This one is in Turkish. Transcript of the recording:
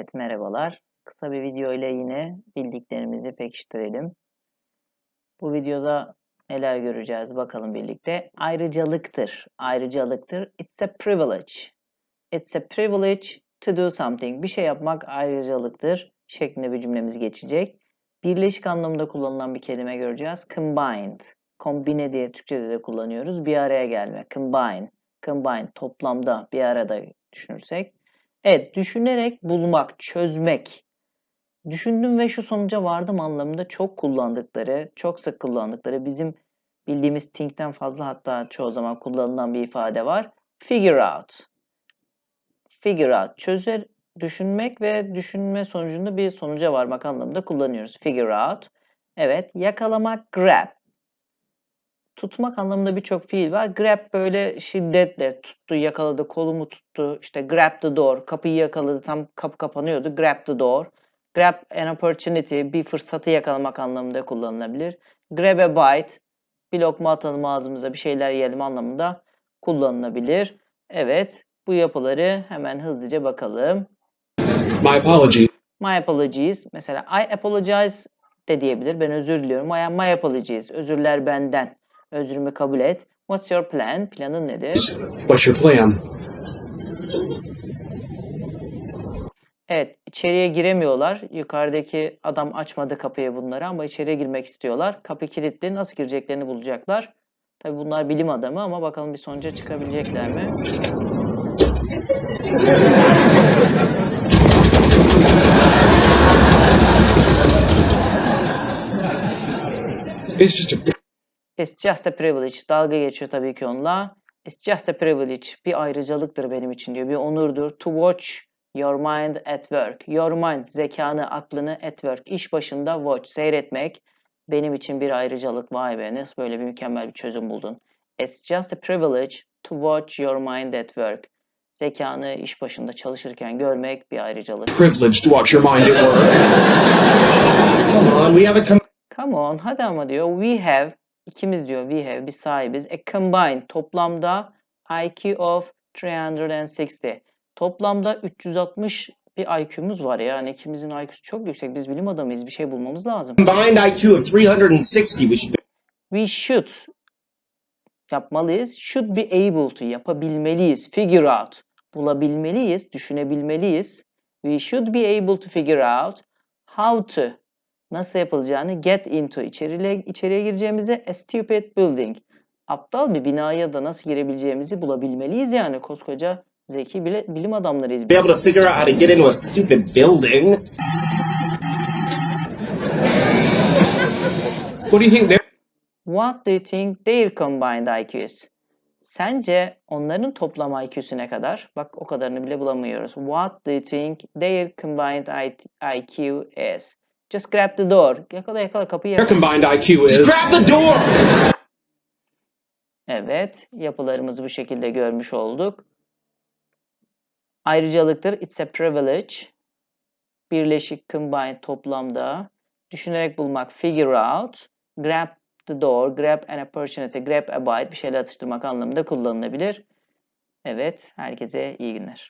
Evet merhabalar. Kısa bir video ile yine bildiklerimizi pekiştirelim. Bu videoda neler göreceğiz bakalım birlikte. Ayrıcalıktır. Ayrıcalıktır. It's a privilege. It's a privilege to do something. Bir şey yapmak ayrıcalıktır şeklinde bir cümlemiz geçecek. Birleşik anlamda kullanılan bir kelime göreceğiz. Combined. Kombine diye Türkçe'de de kullanıyoruz. Bir araya gelme. Combine. Combine. Toplamda bir arada düşünürsek. Evet, düşünerek bulmak, çözmek. Düşündüm ve şu sonuca vardım anlamında çok kullandıkları, çok sık kullandıkları, bizim bildiğimiz think'ten fazla hatta çoğu zaman kullanılan bir ifade var. Figure out. Figure out. Çözer, düşünmek ve düşünme sonucunda bir sonuca varmak anlamında kullanıyoruz. Figure out. Evet, yakalamak, grab. Tutmak anlamında birçok fiil var. Grab böyle şiddetle tuttu, yakaladı, kolumu tuttu. İşte grab the door, kapıyı yakaladı, tam kapı kapanıyordu. Grab the door. Grab an opportunity, bir fırsatı yakalamak anlamında kullanılabilir. Grab a bite, bir lokma atalım ağzımıza, bir şeyler yiyelim anlamında kullanılabilir. Evet, bu yapıları hemen hızlıca bakalım. My apologies. My apologies. Mesela I apologize de diyebilir. Ben özür diliyorum. I am my apologies. Özürler benden. Özrümü kabul et. What's your plan? Planın nedir? What's your plan? Evet, içeriye giremiyorlar. Yukarıdaki adam açmadı kapıyı bunları ama içeriye girmek istiyorlar. Kapı kilitli. Nasıl gireceklerini bulacaklar. Tabi bunlar bilim adamı ama bakalım bir sonuca çıkabilecekler mi? It's just a It's just a privilege. Dalga geçiyor tabii ki onunla. It's just a privilege. Bir ayrıcalıktır benim için diyor. Bir onurdur. To watch your mind at work. Your mind, zekanı, aklını at work. İş başında watch, seyretmek. Benim için bir ayrıcalık. Vay be nasıl böyle bir mükemmel bir çözüm buldun. It's just a privilege to watch your mind at work. Zekanı iş başında çalışırken görmek bir ayrıcalık. privilege to watch your mind at work. Come on, we have a com- Come on, hadi ama diyor. We have, ikimiz diyor, we have, biz sahibiz. A combined, toplamda IQ of 360. Toplamda 360 bir IQ'muz var ya. Yani ikimizin IQ'su çok yüksek. Biz bilim adamıyız. Bir şey bulmamız lazım. combined IQ of 360. We should We should yapmalıyız. Should be able to yapabilmeliyiz. Figure out. Bulabilmeliyiz, düşünebilmeliyiz. We should be able to figure out how to nasıl yapılacağını get into içeriye, içeriye gireceğimize a stupid building. Aptal bir binaya da nasıl girebileceğimizi bulabilmeliyiz yani koskoca zeki bile, bilim adamlarıyız be able to figure out how to get into a stupid building. What do you think their What do you think their combined IQ is? Sence onların toplam IQ'su ne kadar? Bak o kadarını bile bulamıyoruz. What do you think their combined IQ is? Just grab the door. Yakala yakala kapıyı their yakala. combined IQ Just is? grab the door! Evet, yapılarımızı bu şekilde görmüş olduk. Ayrıcalıktır. It's a privilege. Birleşik combined toplamda. Düşünerek bulmak figure out. Grab the door, grab an opportunity, grab a bite bir şeyler atıştırmak anlamında kullanılabilir. Evet, herkese iyi günler.